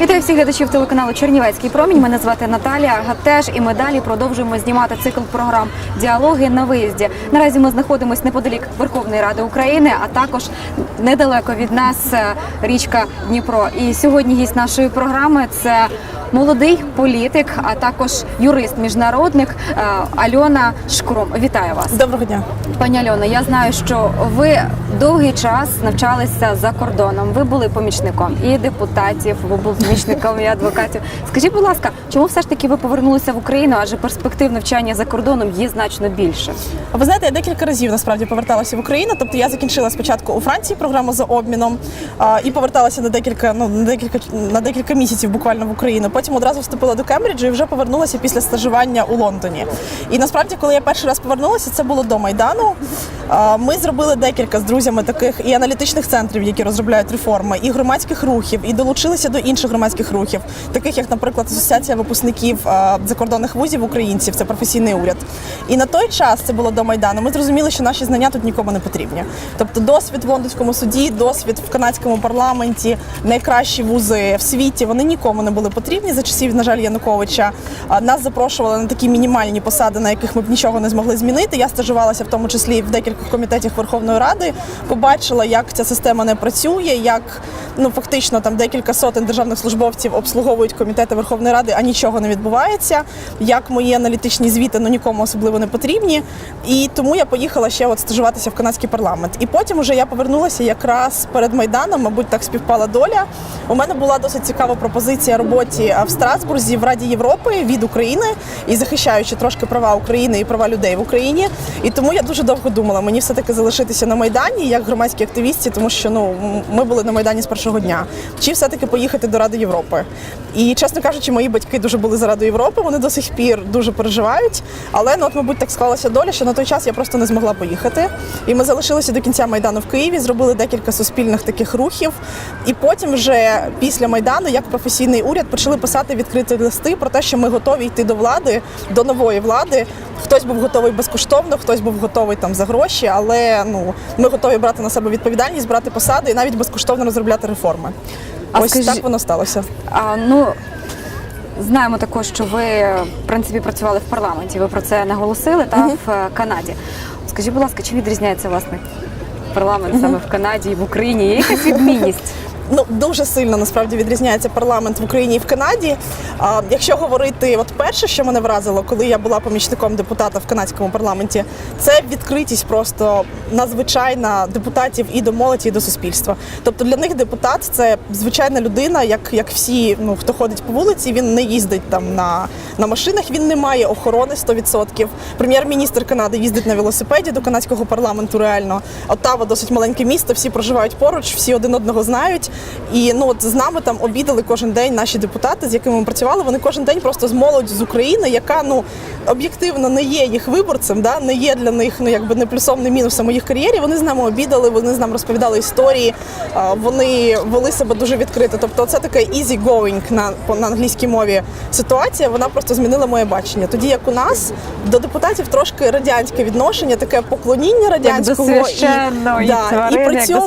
Вітаю всіх глядачів телеканалу Чернівецький промінь. Мене звати Наталія Гатеж, і ми далі продовжуємо знімати цикл програм Діалоги на виїзді. Наразі ми знаходимося неподалік Верховної Ради України, а також недалеко від нас е, річка Дніпро. І сьогодні гість нашої програми це молодий політик, а також юрист міжнародник е, Альона Шкрум. Вітаю вас. Доброго дня. Пані Альона, я знаю, що ви довгий час навчалися за кордоном. Ви були помічником і депутатів, ви були помічником і адвокатів. Скажіть, будь ласка, чому все ж таки ви повернулися в Україну? Адже перспектив навчання за кордоном є значно більше. Ви знаєте, я декілька разів насправді поверталася в Україну. Тобто я закінчила спочатку у Франції програму за обміном а, і поверталася на декілька, ну на декілька на декілька місяців буквально в Україну. Потім одразу вступила до Кембриджу і вже повернулася після стажування у Лондоні. І насправді, коли я перший раз повернулася, це було до Майдану. А, Ми зробили декілька з друзями таких і аналітичних центрів, які розробляють реформи, і громадських рухів, і долучилися до інших громадських рухів, таких як, наприклад, Асоціація випускників закордонних вузів українців, це професійний уряд. І на той час це було до Майдану. Ми зрозуміли, що наші знання тут нікому не потрібні. Тобто, досвід в лондонському суді, досвід в канадському парламенті, найкращі вузи в світі, вони нікому не були потрібні за часів, на жаль, Януковича. Нас запрошували на такі мінімальні посади, на яких ми б нічого не змогли змінити. Я стажувалася в тому числі в декількох комітетах Верховної Ради. Побачила, як ця система не працює, як ну фактично там декілька сотень державних службовців обслуговують комітети Верховної Ради, а нічого не відбувається. Як мої аналітичні звіти ну нікому особливо не потрібні. І тому я поїхала ще от стажуватися в канадський парламент. І потім уже я повернулася якраз перед майданом, мабуть, так співпала доля. У мене була досить цікава пропозиція роботі в Страсбурзі в Раді Європи від України і захищаючи трошки права України і права людей в Україні. І тому я дуже довго думала, мені все таки залишитися на майдані як громадській активістці, тому що ну ми були на майдані з першого дня. Чи все таки поїхати до Ради Європи? І чесно кажучи, мої батьки дуже були за Раду Європи. Вони до сих пір дуже переживають. Але ну от, мабуть, так склалася доля, що на той час я просто не змогла поїхати. І ми залишилися до кінця майдану в Києві, зробили декілька суспільних таких рухів. І потім, вже після майдану, як професійний уряд, почали писати відкриті листи про те, що ми готові йти до влади, до нової влади. Хтось був готовий безкоштовно, хтось був готовий там за гроші, але ну ми готові брати на себе відповідальність, брати посади і навіть безкоштовно розробляти реформи. А Ось скажі... так воно сталося. А, ну знаємо також, що ви в принципі працювали в парламенті. Ви про це наголосили та в е, Канаді. Скажіть, будь ласка, чим відрізняється власне парламент саме в Канаді і в Україні? Є якась відмінність? Ну дуже сильно насправді відрізняється парламент в Україні і в Канаді. А, якщо говорити, от перше, що мене вразило, коли я була помічником депутата в канадському парламенті, це відкритість просто надзвичайна депутатів і до молоді, і до суспільства. Тобто для них депутат це звичайна людина, як, як всі, ну хто ходить по вулиці, він не їздить там на, на машинах, він не має охорони 100%. Прем'єр-міністр Канади їздить на велосипеді до канадського парламенту. Реально Оттава досить маленьке місто, всі проживають поруч, всі один одного знають. І ну от з нами там обідали кожен день наші депутати, з якими ми працювали. Вони кожен день просто з молоддю з України, яка ну об'єктивно не є їх виборцем, да не є для них ну якби не плюсом, не мінусом у їх кар'єрі. Вони з нами обідали, вони з нами розповідали історії, вони вели себе дуже відкрито. Тобто, це таке easy going на по- на англійській мові ситуація. Вона просто змінила моє бачення. Тоді як у нас до депутатів трошки радянське відношення, таке поклоніння радянського до священної да, тварини, і при цьому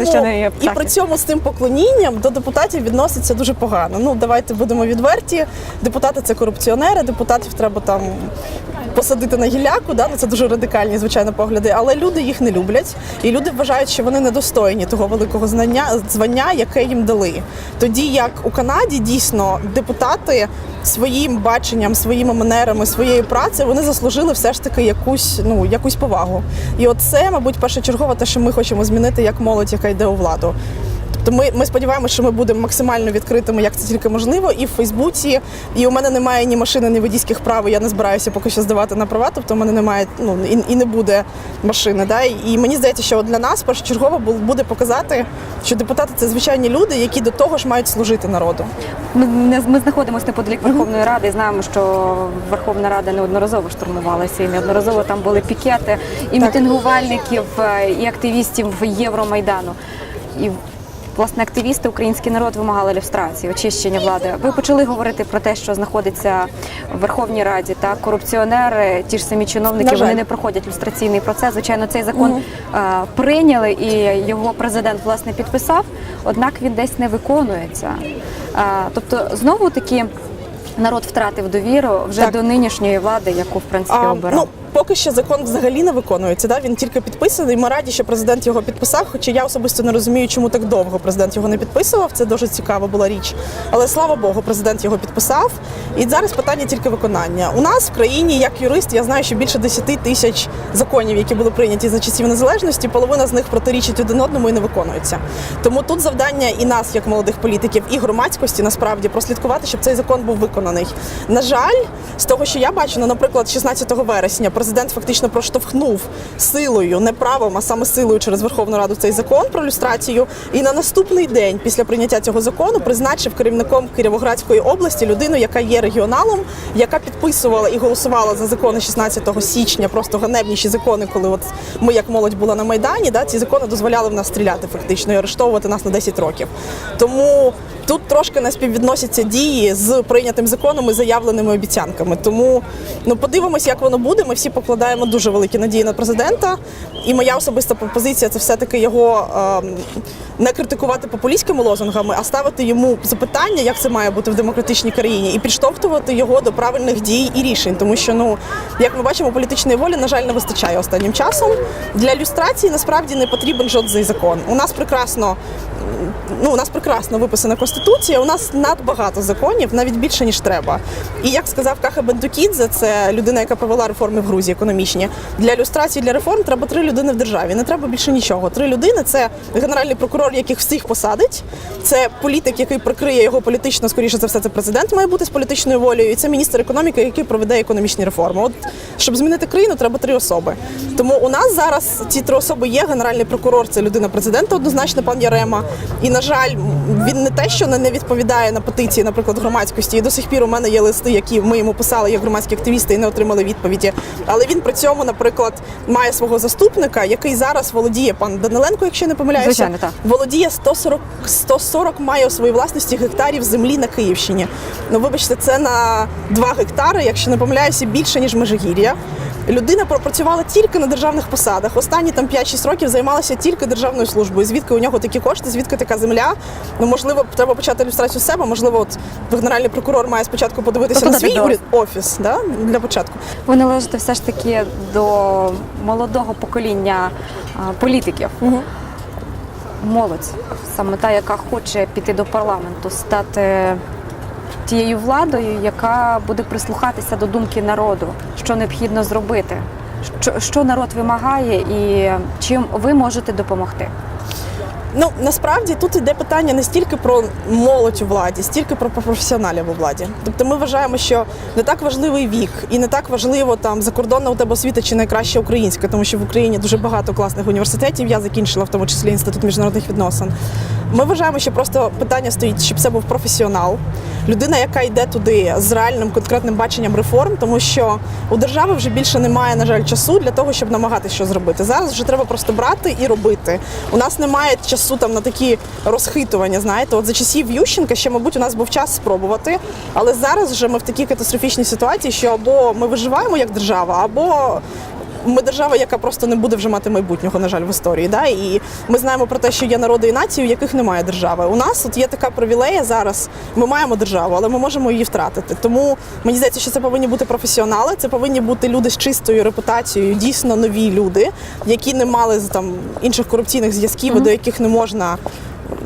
і при цьому з тим поклонінням до депутатів відноситься дуже погано. Ну давайте будемо відверті. Депутати це корупціонери, депутатів треба там. Посадити на гілляку, да, ну це дуже радикальні, звичайно, погляди, але люди їх не люблять, і люди вважають, що вони недостойні того великого знання звання, яке їм дали. Тоді як у Канаді дійсно депутати своїм баченням, своїми манерами, своєю працею вони заслужили все ж таки якусь ну якусь повагу. І от це, мабуть, першочергово те, що ми хочемо змінити як молодь, яка йде у владу. Тобто ми, ми сподіваємося, що ми будемо максимально відкритими, як це тільки можливо, і в Фейсбуці. І у мене немає ні машини, ні водійських прав. і Я не збираюся поки що здавати на права. Тобто у мене немає ну і, і не буде машини. Да? І мені здається, що для нас першочергово буде показати, що депутати це звичайні люди, які до того ж мають служити народу. Ми, не- ми знаходимося неподалік Верховної Ради і знаємо, що Верховна Рада неодноразово штурмувалася і неодноразово там були пікети і Так. мітингувальників, е, і активістів Євромайдану. І власне активісти, український народ вимагали люстрації, очищення влади. Ви почали говорити про те, що знаходиться в Верховній Раді та корупціонери, ті ж самі чиновники, вони не проходять люстраційний процес. Звичайно, цей закон е, прийняли і його президент власне підписав, однак він десь не виконується. Е, тобто, знову таки. Народ втратив довіру вже Так. до нинішньої влади, яку в принципі обирав. ну, поки що закон взагалі не виконується. Да? Він тільки підписаний. Ми раді, що президент його підписав. Хоча я особисто не розумію, чому так довго президент його не підписував. Це дуже цікава була річ. Але слава Богу, президент його підписав. І зараз питання тільки виконання. У нас в країні, як юрист, я знаю, що більше 10 тисяч законів, які були прийняті за часів незалежності, половина з них протирічить один одному і не виконуються. Тому тут завдання і нас, як молодих політиків, і громадськості насправді прослідкувати, щоб цей закон був виконаний. На жаль, з того, що я бачу, ну, наприклад, 16 вересня президент фактично проштовхнув силою, не правом, а саме силою через Верховну Раду цей закон про люстрацію. І на наступний день після прийняття цього закону призначив керівником Кіровоградської області людину, яка є регіоналом, яка підписувала і голосувала за закони 16 січня, просто ганебніші закони, коли от ми, як молодь, була на майдані. Да, ці закони дозволяли в нас стріляти фактично і арештовувати нас на 10 років. Тому тут трошки не співвідносяться дії з прийнятим законом і заявленими обіцянками. Тому ну подивимось, як воно буде. Ми всі покладаємо дуже великі надії на президента. І моя особиста пропозиція це все-таки його ем, не критикувати популістськими лозунгами, а ставити йому запитання, як це має бути в демократичній країні, і підштовхувати його до правильних дій і рішень. Тому що, ну як ми бачимо, політичної волі на жаль не вистачає останнім часом. Для люстрації насправді не потрібен жодний закон. У нас прекрасно ну, у нас прекрасно виписана конституція. У нас надбагато законів, навіть більше ніж треба. І як сказав Каха Бендукідзе, це людина, яка провела реформи в Грузії економічні. Для ілюстрації для реформ треба три людини в державі. Не треба більше нічого. Три людини це генеральний прокурор, яких всіх посадить. Це політик, який прикриє його політично, скоріше за все, це президент має бути з політичною волею. І це міністр економіки, який проведе економічні реформи. От щоб змінити країну, треба три особи. Тому у нас зараз ці три особи є. Генеральний прокурор це людина президента, однозначно, пан Ярема. І на жаль, він не те, що не відповідає на петиції, наприклад, громадськості. І до сих пір у мене є листи, які ми йому писали як громадські активісти і не отримали відповіді. Але він при цьому, наприклад, має свого заступника, який зараз володіє пан Даниленко, якщо не помиляюся, Звичайно, так. володіє 140, 140 має у своїй власності гектарів землі на Київщині. Ну, вибачте, це на 2 гектари, якщо не помиляюся, більше ніж Межигір'я. Людина пропрацювала тільки на державних посадах. Останні там 5-6 років займалася тільки державною службою. Звідки у нього такі кошти, звідки така земля? Ну можливо, треба почати ілюстрацію з себе. Можливо, от генеральний прокурор має спочатку подивитися Тобто на свій уряд- офіс, да? для початку. Ви належите все ж таки до молодого покоління а, політиків. Молодь, саме та, яка хоче піти до парламенту, стати тією владою, яка буде прислухатися до думки народу, що необхідно зробити, що, що народ вимагає і чим ви можете допомогти. Ну насправді тут йде питання не стільки про молодь у владі, стільки про професіоналів у владі. Тобто ми вважаємо, що не так важливий вік і не так важливо там закордонна у тебе освіта чи найкраща українська, тому що в Україні дуже багато класних університетів. Я закінчила в тому числі інститут міжнародних відносин. Ми вважаємо, що просто питання стоїть, щоб це був професіонал, людина, яка йде туди з реальним конкретним баченням реформ, тому що у держави вже більше немає, на жаль, часу для того, щоб намагатися щось зробити. Зараз вже треба просто брати і робити. У нас немає часу там на такі розхитування. Знаєте, от за часів Ющенка ще, мабуть, у нас був час спробувати, але зараз вже ми в такій катастрофічній ситуації, що або ми виживаємо як держава, або ми держава, яка просто не буде вже мати майбутнього, на жаль, в історії. Да? І ми знаємо про те, що є народи і нації, у яких немає держави. У нас от є така привілея зараз. Ми маємо державу, але ми можемо її втратити. Тому мені здається, що це повинні бути професіонали, це повинні бути люди з чистою репутацією, дійсно нові люди, які не мали там інших корупційних зв'язків, і до яких не можна.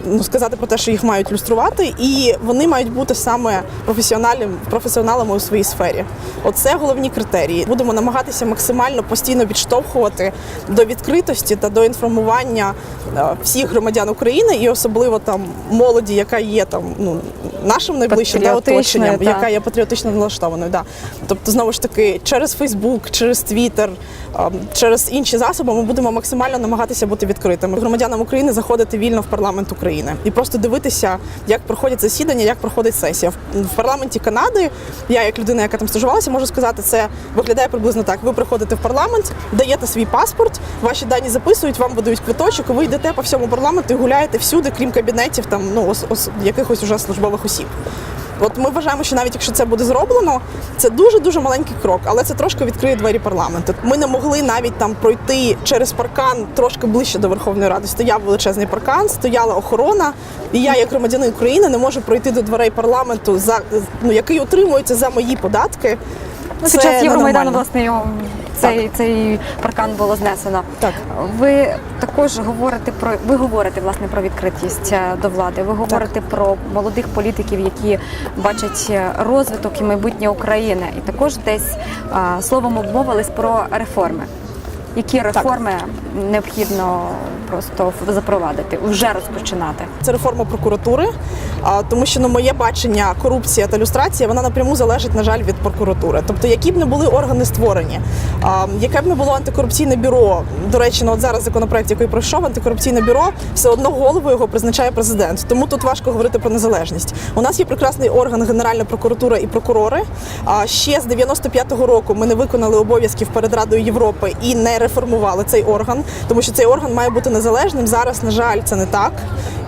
Ну, сказати про те, що їх мають люструвати, і вони мають бути саме професіоналем, професіоналами у своїй сфері. Оце головні критерії. Будемо намагатися максимально постійно відштовхувати до відкритості та до інформування всіх громадян України, і особливо там молоді, яка є там ну нашим найближчим да, оточенням, так. яка є патріотично налаштованою. Да. Тобто, знову ж таки, через Фейсбук, через Твіттер, через інші засоби ми будемо максимально намагатися бути відкритими. Громадянам України заходити вільно в парламент України. І просто дивитися, як проходять засідання, як проходить сесія. В, в парламенті Канади я, як людина, яка там стажувалася, можу сказати, це виглядає приблизно так. Ви приходите в парламент, даєте свій паспорт, ваші дані записують, вам видають квиточок, і ви йдете по всьому парламенту і гуляєте всюди, крім кабінетів там ну ос, ос, якихось уже службових осіб. От ми вважаємо, що навіть якщо це буде зроблено, це дуже дуже маленький крок, але це трошки відкриє двері парламенту. Ми не могли навіть там пройти через паркан трошки ближче до Верховної Ради. Стояв величезний паркан, стояла охорона, і я, як громадянин України, не можу пройти до дверей парламенту, за ну який утримується за мої податки. Ну, Це Під час Євромайдану, власне, його цей, цей паркан було знесено. Так. Ви також говорите про ви говорите власне про відкритість е, до влади. Ви говорите про молодих політиків, які бачать е, розвиток і майбутнє України, і також десь а, словом обмовились про реформи. Які реформи необхідно просто запровадити, вже розпочинати? Це реформа прокуратури, тому що на моє бачення корупція та люстрація вона напряму залежить, на жаль, від прокуратури. Тобто, які б не були органи створені, яке б не було антикорупційне бюро. До речі, ну от зараз законопроект, який пройшов, антикорупційне бюро, все одно голову його призначає президент. Тому тут важко говорити про незалежність. У нас є прекрасний орган Генеральна прокуратура і прокурори. А ще з 95-го року ми не виконали обов'язків перед Радою Європи і не реформували цей орган, тому що цей орган має бути незалежним. Зараз, на жаль, це не так.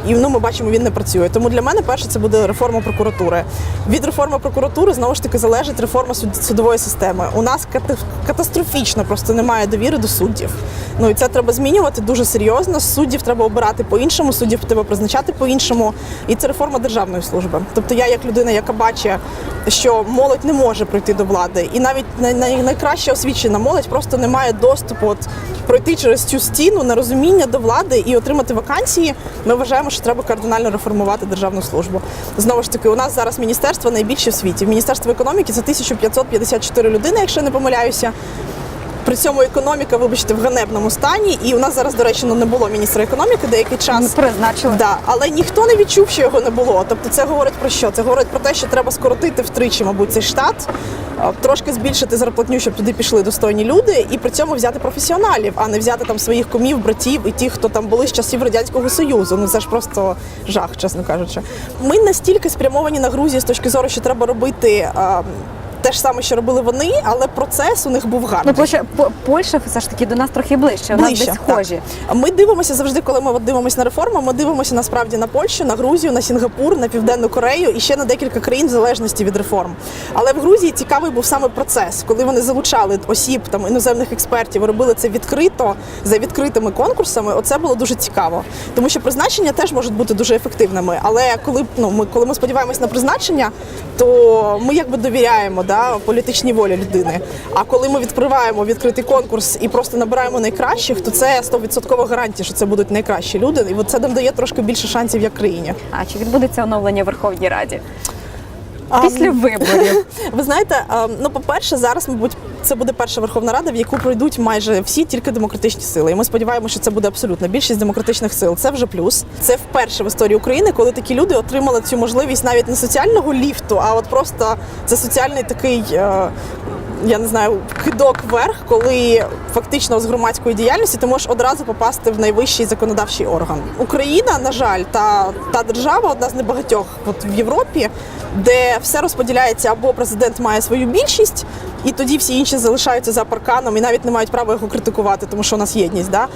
І ну, ми бачимо, він не працює. Тому для мене перше це буде реформа прокуратури. Від реформи прокуратури знову ж таки залежить реформа суд- судової системи. У нас ката- катастрофічно просто немає довіри до суддів. Ну і це треба змінювати дуже серйозно. Суддів треба обирати по-іншому, суддів треба призначати по-іншому. І це реформа державної служби. Тобто я, як людина, яка бачить, що молодь не може прийти до влади, і навіть найкраща освічена молодь просто не має доступу от, пройти через цю стіну на розуміння до влади і отримати вакансії. Ми вважаємо, що треба кардинально реформувати державну службу. Знову ж таки, у нас зараз міністерство найбільше в світі. Міністерство економіки це 1554 людини, якщо не помиляюся. При цьому економіка, вибачте, в ганебному стані. І у нас зараз, до речі, ну, не було міністра економіки деякий час. Призначили. Да, але ніхто не відчув, що його не було. Тобто, це говорить про що? Це говорить про те, що треба скоротити втричі, мабуть, цей штат, трошки збільшити зарплатню, щоб туди пішли достойні люди, і при цьому взяти професіоналів, а не взяти там своїх кумів, братів і тих, хто там були з часів радянського союзу. Ну це ж просто жах, чесно кажучи. Ми настільки спрямовані на Грузію з точки зору, що треба робити. Те ж саме, що робили вони, але процес у них був гарний. Ну, Польща, По- Польща все ж таки до нас трохи ближче. У нас десь так. схожі. Ми дивимося завжди, коли ми дивимося на реформу. Ми дивимося насправді на Польщу, на Грузію, на Сінгапур, на Південну Корею і ще на декілька країн в залежності від реформ. Але в Грузії цікавий був саме процес, коли вони залучали осіб там іноземних експертів, робили це відкрито за відкритими конкурсами. Оце було дуже цікаво, тому що призначення теж можуть бути дуже ефективними. Але коли ну ми коли ми сподіваємось на призначення, то ми якби довіряємо да, політичній волі людини. А коли ми відкриваємо відкритий конкурс і просто набираємо найкращих, то це 100% гарантія, що це будуть найкращі люди. І от це нам дає трошки більше шансів як країні. А чи відбудеться оновлення в Верховній Раді? А, Після виборів. Ви знаєте, ну по-перше, зараз, мабуть, це буде перша Верховна Рада, в яку пройдуть майже всі тільки демократичні сили. І ми сподіваємося, що це буде абсолютно більшість демократичних сил. Це вже плюс. Це вперше в історії України, коли такі люди отримали цю можливість навіть не соціального ліфту, а от просто це соціальний такий. Я не знаю, кидок вверх, коли фактично з громадської діяльності ти можеш одразу попасти в найвищий законодавчий орган. Україна, на жаль, та, та держава одна з небагатьох от в Європі, де все розподіляється або президент має свою більшість, і тоді всі інші залишаються за парканом і навіть не мають права його критикувати, тому що у нас єдність. Да?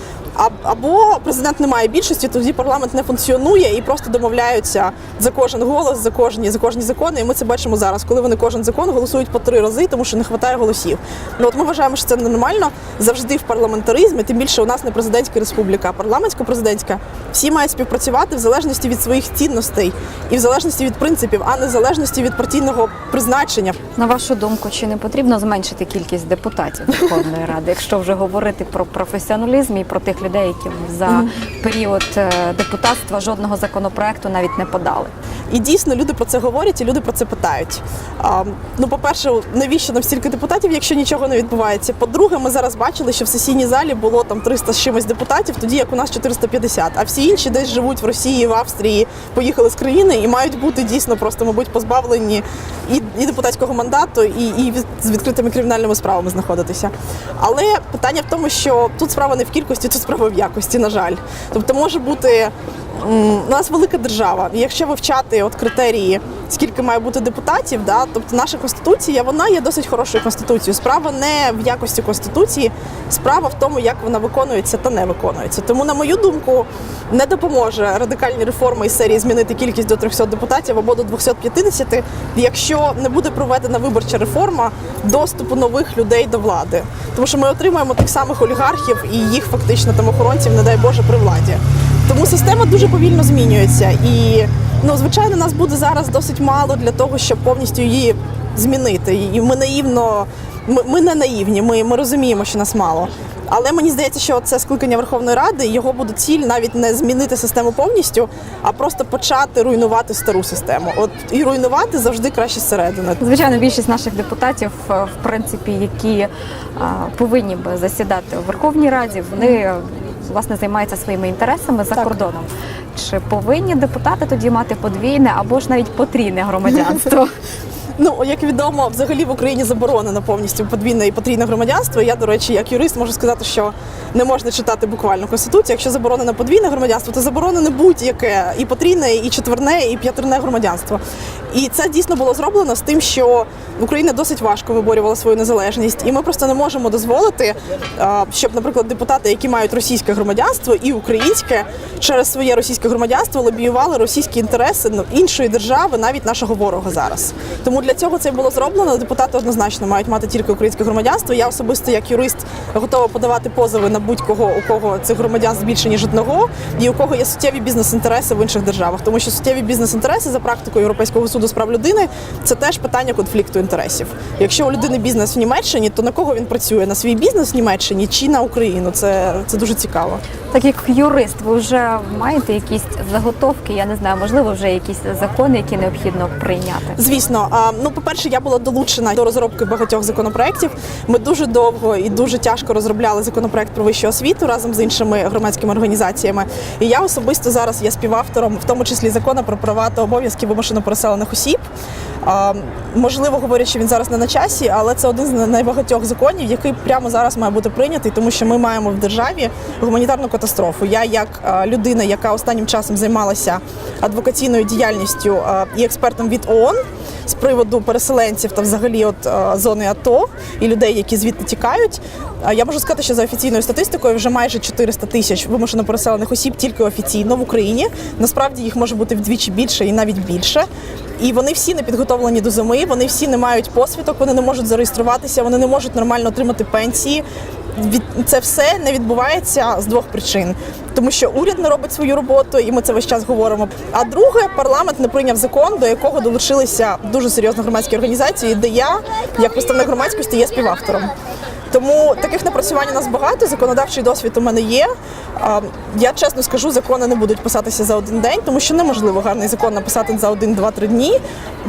Або президент не має більшості, тоді парламент не функціонує і просто домовляються за кожен голос, за кожні за кожні закони. І ми це бачимо зараз, коли вони кожен закон голосують по три рази, тому що не вистачає голосів. Ну от ми вважаємо, що це ненормально завжди в парламентаризмі. Тим більше у нас не президентська республіка, а парламентсько-президентська. Всі мають співпрацювати в залежності від своїх цінностей і в залежності від принципів, а не в залежності від партійного призначення. На вашу думку, чи не потрібно зменшити кількість депутатів Верховної Ради, якщо вже говорити про професіоналізм і про тих людей, які за період е, депутатства жодного законопроекту навіть не подали? І дійсно люди про це говорять, і люди про це питають. А, ну, по-перше, навіщо нам стільки депутатів, якщо нічого не відбувається? По-друге, ми зараз бачили, що в сесійній залі було там 300 з чимось депутатів, тоді як у нас 450. А всі інші десь живуть в Росії, в Австрії, поїхали з країни і мають бути дійсно просто, мабуть, позбавлені і, і депутатського мандату, і, і з відкритими кримінальними справами знаходитися. Але питання в тому, що тут справа не в кількості, тут справа справа в якості, на жаль. Тобто може бути. У нас велика держава. І якщо вивчати от критерії, скільки має бути депутатів, да, тобто наша конституція вона є досить хорошою конституцією. Справа не в якості конституції, справа в тому, як вона виконується та не виконується. Тому, на мою думку, не допоможе радикальні реформи із серії змінити кількість до 300 депутатів або до 250, якщо не буде проведена виборча реформа доступу нових людей до влади. Тому що ми отримаємо тих самих олігархів і їх фактично там охоронців, не дай Боже, при владі. Тому система дуже повільно змінюється. І ну, звичайно, нас буде зараз досить мало для того, щоб повністю її змінити. І ми наївно, ми, ми не наївні, ми, ми розуміємо, що нас мало. Але мені здається, що це скликання Верховної Ради його буде ціль навіть не змінити систему повністю, а просто почати руйнувати стару систему. От і руйнувати завжди краще зсередини. Звичайно, більшість наших депутатів, е, в принципі, які а, повинні би засідати у Верховній Раді, вони власне займаються своїми інтересами за Так. кордоном. Чи повинні депутати тоді мати подвійне або ж навіть потрійне громадянство? Ну як відомо, взагалі в Україні заборонено повністю подвійне і потрійне громадянство. Я, до речі, як юрист можу сказати, що не можна читати буквально конституцію. Якщо заборонено подвійне громадянство, то заборонено будь-яке і потрійне, і четверне, і п'ятерне громадянство. І це дійсно було зроблено з тим, що Україна досить важко виборювала свою незалежність, і ми просто не можемо дозволити, щоб, наприклад, депутати, які мають російське громадянство і українське, через своє російське громадянство лобіювали російські інтереси ну, іншої держави, навіть нашого ворога зараз. Тому для цього це було зроблено. Депутати однозначно мають мати тільки українське громадянство. Я особисто як юрист готова подавати позови на будь-кого, у кого цих громадянств більше ніж одного, і у кого є суттєві бізнес-інтереси в інших державах, тому що суттєві бізнес-інтереси за практикою Європейського суду з прав людини це теж питання конфлікту інтересів. Якщо у людини бізнес в Німеччині, то на кого він працює? На свій бізнес в Німеччині чи на Україну? Це, це дуже цікаво. Так як юрист, ви вже маєте якісь заготовки, я не знаю, можливо, вже якісь закони, які необхідно прийняти. Звісно, а, ну по-перше, я була долучена до розробки багатьох законопроєктів. Ми дуже довго і дуже тяжко розробляли законопроект про вищу освіту разом з іншими громадськими організаціями. І я особисто зараз є співавтором, в тому числі закону про права та обов'язки вимушено переселених осіб. Можливо, говорять, що він зараз не на часі, але це один з найбагатьох законів, який прямо зараз має бути прийнятий, тому що ми маємо в державі гуманітарну катастрофу. Я, як людина, яка останнім часом займалася адвокаційною діяльністю і експертом від ООН з приводу переселенців та взагалі от зони АТО і людей, які звідти тікають. Я можу сказати, що за офіційною статистикою вже майже 400 тисяч вимушено переселених осіб тільки офіційно в Україні. Насправді їх може бути вдвічі більше і навіть більше. І вони всі не підготовлені до зими, вони всі не мають посвідок, вони не можуть зареєструватися, вони не можуть нормально отримати пенсії. Від це все не відбувається з двох причин, тому що уряд не робить свою роботу, і ми це весь час говоримо. А друге, парламент не прийняв закон, до якого долучилися дуже серйозні громадські організації, де я, як представник громадськості, є співавтором. Тому таких напрацювань у нас багато. Законодавчий досвід у мене є. Я чесно скажу, закони не будуть писатися за один день, тому що неможливо гарний закон написати за один, два-три дні.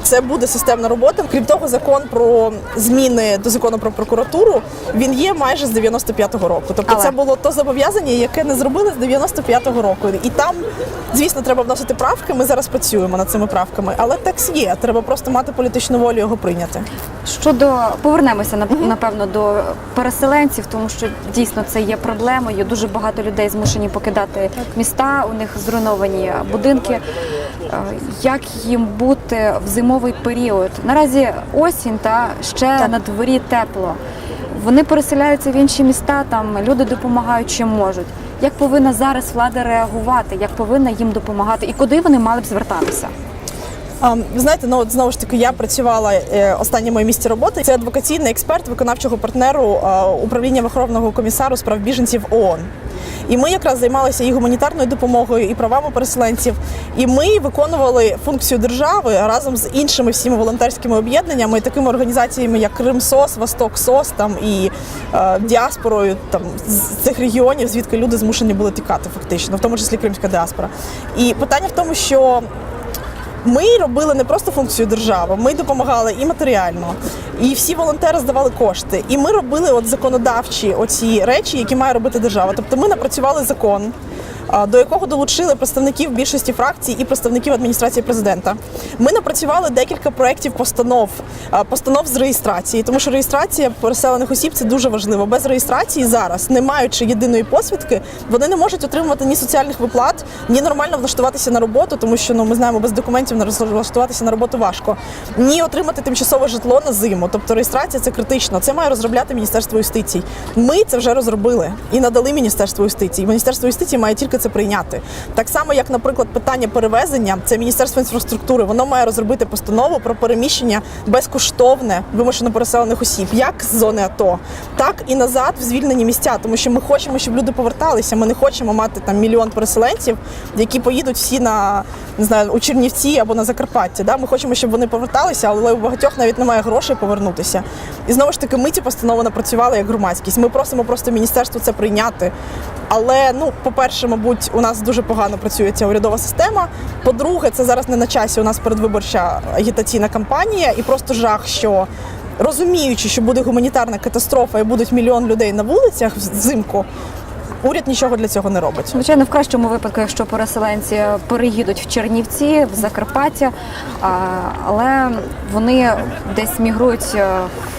Це буде системна робота. Крім того, закон про зміни до закону про прокуратуру він є майже з 95-го року. Тобто, Але- це було то зобов'язання, яке не зробили з 95-го року. І там, звісно, треба вносити правки. Ми зараз працюємо над цими правками, але текст є. Треба просто мати політичну волю його прийняти. Щодо повернемося нап- напевно до переселенців, тому що дійсно це є проблемою. Дуже багато людей змушені покидати міста, у них зруйновані будинки. Е, Як їм бути в зимовий період? Наразі осінь та ще на дворі тепло. Вони переселяються в інші міста, там люди допомагають чим можуть. Як повинна зараз влада реагувати? Як повинна їм допомагати? І куди вони мали б звертатися? Ви знаєте, ну от знову ж таки, я працювала е, останнє моє місце роботи. Це адвокаційний експерт виконавчого партнеру управління Верховного комісару з прав біженців ООН. І ми якраз займалися і гуманітарною допомогою, і правами переселенців. І ми виконували функцію держави разом з іншими всіма волонтерськими об'єднаннями, такими організаціями, як Кримсос, Восток Сос, там і е, діаспорою там з цих регіонів, звідки люди змушені були тікати, фактично, в тому числі кримська діаспора. І питання в тому, що ми робили не просто функцію держави, ми допомагали і матеріально, і всі волонтери здавали кошти. І ми робили от законодавчі оці речі, які має робити держава. Тобто ми напрацювали закон. До якого долучили представників більшості фракцій і представників адміністрації президента. Ми напрацювали декілька проєктів постанов, постанов з реєстрації, тому що реєстрація переселених осіб це дуже важливо. Без реєстрації зараз, не маючи єдиної посвідки, вони не можуть отримувати ні соціальних виплат, ні нормально влаштуватися на роботу, тому що ну ми знаємо, без документів влаштуватися на роботу важко, ні отримати тимчасове житло на зиму. Тобто реєстрація це критично. Це має розробляти Міністерство юстиції. Ми це вже розробили і надали Міністерству юстиції. Міністерство юстиції має тільки це прийняти. Так само, як, наприклад, питання перевезення, це Міністерство інфраструктури. Воно має розробити постанову про переміщення безкоштовне вимушено переселених осіб, як з зони АТО, так і назад в звільнені місця, тому що ми хочемо, щоб люди поверталися. Ми не хочемо мати там мільйон переселенців, які поїдуть всі на не знаю у Чернівці або на Закарпаття. Да? Ми хочемо, щоб вони поверталися, але у багатьох навіть немає грошей повернутися. І знову ж таки, ми ці постанови напрацювали як громадськість. Ми просимо просто міністерство це прийняти. Але ну, по-перше, мабуть, у нас дуже погано працює ця урядова система. По-друге, це зараз не на часі. У нас передвиборча агітаційна кампанія, і просто жах, що розуміючи, що буде гуманітарна катастрофа і будуть мільйон людей на вулицях взимку, уряд нічого для цього не робить. Звичайно, в кращому випадку, якщо переселенці переїдуть в Чернівці, в Закарпаття, але вони десь мігрують е,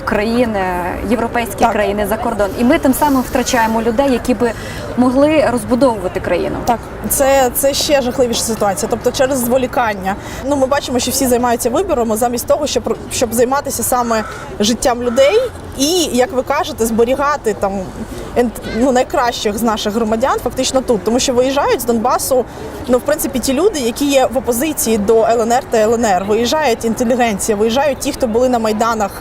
в країни, європейські Так. країни за кордон. І ми тим самим втрачаємо людей, які би могли розбудовувати країну. Так, це, це ще жахливіша ситуація. Тобто через зволікання. Ну ми бачимо, що всі займаються виборами замість того, щоб щоб займатися саме життям людей і, як ви кажете, зберігати там ну, найкращих з наших громадян фактично тут, тому що виїжджають з Донбасу. Ну, в принципі, ті люди, які є в опозиції до ЛНР та ЛНР, виїжджають інтелігенція, виїжджають ті, хто були на майданах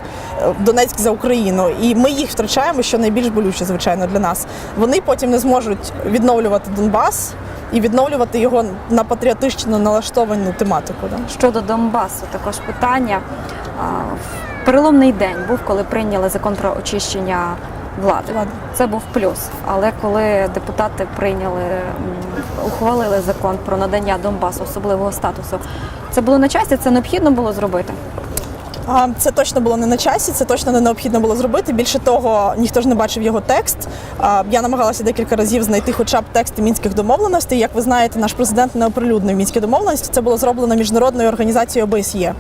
е, Донецьк за Україну, і ми їх втрачаємо, що найбільш болюче, звичайно, для нас. Вони потім не зможуть відновлювати Донбас і відновлювати його на патріотично налаштовану тематику. Да? Щодо Донбасу, також питання. Переломний день був, коли прийняли закон про очищення влади. Це був плюс. Але коли депутати прийняли, ухвалили закон про надання Донбасу особливого статусу, це було на часі, це необхідно було зробити. Це точно було не на часі, це точно не необхідно було зробити. Більше того, ніхто ж не бачив його текст. Я намагалася декілька разів знайти хоча б тексти мінських домовленостей. Як ви знаєте, наш президент не оприлюднив мінські домовленості. Це було зроблено міжнародною організацією ОБСЄ.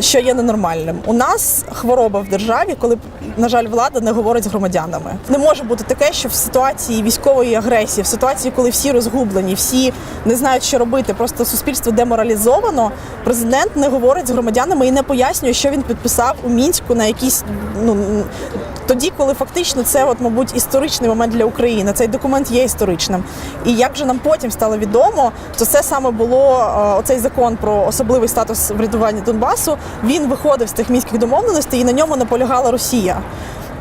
Що є ненормальним. У нас хвороба в державі, коли на жаль, влада не говорить з громадянами. Не може бути таке, що в ситуації військової агресії, в ситуації, коли всі розгублені, всі не знають, що робити, просто суспільство деморалізовано. Президент не говорить з громадянами і не пояснює, що він підписав у мінську на якісь ну тоді, коли фактично це, от, мабуть, історичний момент для України. Цей документ є історичним. І як же нам потім стало відомо, то це саме було е, оцей закон про особливий статус врядування Донбасу. Він виходив з тих мінських домовленостей, і на ньому наполягала Росія.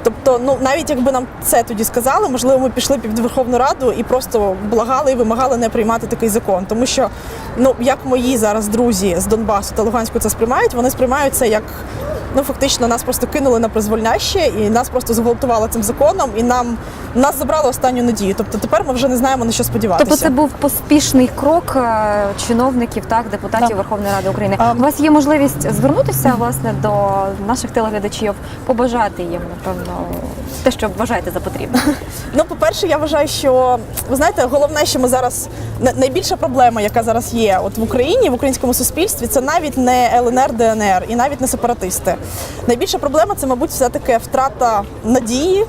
Тобто, ну навіть якби нам це тоді сказали, можливо, ми пішли під Верховну Раду і просто благали і вимагали не приймати такий закон. Тому що, ну як мої зараз друзі з Донбасу та Луганську це сприймають, вони сприймають це як ну фактично нас просто кинули на призвольняще і нас просто зґвалтували цим законом, і нам нас забрали останню надію. Тобто тепер ми вже не знаємо на що сподіватися. Тобто це був поспішний крок е, чиновників, так, депутатів Так. Верховної Ради України. А- У вас є можливість звернутися власне до наших телеглядачів, побажати їм, напевно, те, що вважаєте за потрібне. Ну, по-перше, я вважаю, що ви знаєте, головне, що ми зараз найбільша проблема, яка зараз є от в Україні, в українському суспільстві, це навіть не ЛНР, ДНР і навіть не сепаратисти. Найбільша проблема це, мабуть, все таки втрата надії.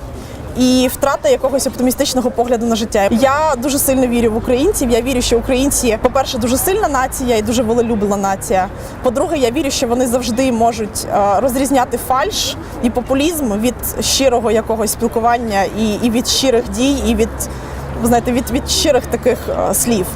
І втрата якогось оптимістичного погляду на життя. Я дуже сильно вірю в українців. Я вірю, що українці, по-перше, дуже сильна нація і дуже волелюбила нація. По-друге, я вірю, що вони завжди можуть е, розрізняти фальш і популізм від щирого якогось спілкування і, і від щирих дій, і від ви знаєте, від, від щирих таких е, слів.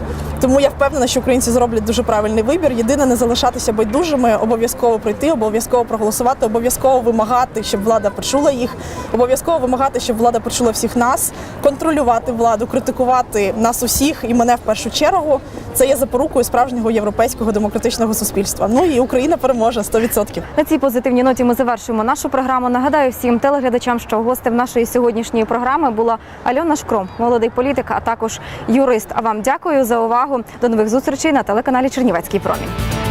Тому я впевнена, що українці зроблять дуже правильний вибір. Єдине не залишатися байдужими, обов'язково прийти, обов'язково проголосувати, обов'язково вимагати, щоб влада почула їх, обов'язково вимагати, щоб влада почула всіх нас, контролювати владу, критикувати нас усіх і мене в першу чергу. Це є запорукою справжнього європейського демократичного суспільства. Ну і Україна переможе 100%. На цій позитивній ноті ми завершуємо нашу програму. Нагадаю всім телеглядачам, що гостем нашої сьогоднішньої програми була Альона Шкром, молодий політик, а також юрист. А вам дякую за увагу. До нових зустрічей на телеканалі Чернівецький промінь.